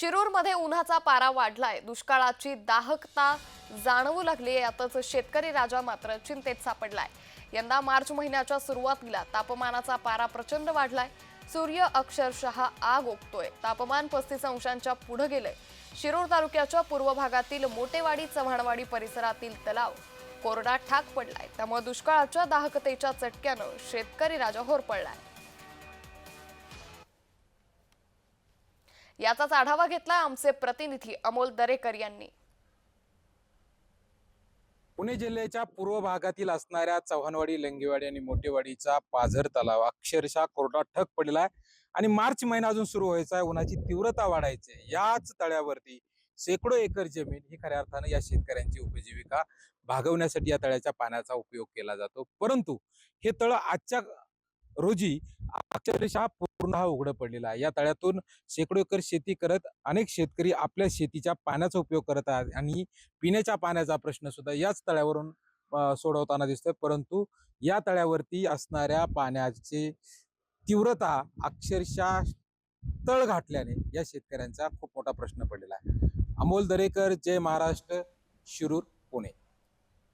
शिरूरमध्ये उन्हाचा पारा वाढलाय. दुष्काळाची दाहकता जाणवू लागली यातच शेतकरी राजा मात्र चिंतेत सापडलाय. यंदा मार्च महिन्याच्या सुरुवातीला तापमानाचा पारा प्रचंड वाढलाय. सूर्य अक्षरशः आग ओकतोय. तापमान पस्तीस अंशांच्या पुढे गेलंय. शिरूर तालुक्याच्या पूर्व भागातील मोटेवाडी चव्हाणवाडी परिसरातील तलाव कोरडा ठाक पडलाय. त्यामुळे दुष्काळाच्या दाहकतेच्या चटक्यानं शेतकरी राजा होरपळलाय. याचाच आढावा घेतला आमचे प्रतिनिधी अमोल दरेकर यांनी. पुणे जिल्ह्याच्या पूर्व भागातील असणाऱ्या चव्हाणवाडी लंगेवाडी आणि मोठेवाडीचा पाझर तलाव अक्षरशः कोरडा ठक पडलेला आहे आणि मार्च महिना अजून सुरू व्हायचा आहे. उन्हाची तीव्रता वाढायची आहे. याच तळ्यावरती शेकडो एकर जमीन ही खऱ्या अर्थानं या शेतकऱ्यांची उपजीविका भागवण्यासाठी या तळ्याच्या पाण्याचा उपयोग केला जातो. परंतु हे तळ आजच्या रोजी अक्षरशः पूर्ण हा उघडं पडलेला आहे. या तळ्यातून शेकडो एकर शेती करत अनेक शेतकरी आपल्या शेतीच्या पाण्याचा उपयोग करत आहेत आणि पिण्याच्या पाण्याचा प्रश्न सुद्धा याच तळ्यावरून सोडवताना दिसतोय. परंतु या तळ्यावरती असणाऱ्या पाण्याची तीव्रता अक्षरशः तळ घाटल्याने या शेतकऱ्यांचा खूप मोठा प्रश्न पडलेला आहे. अमोल दरेकर जय महाराष्ट्र शिरूर पुणे.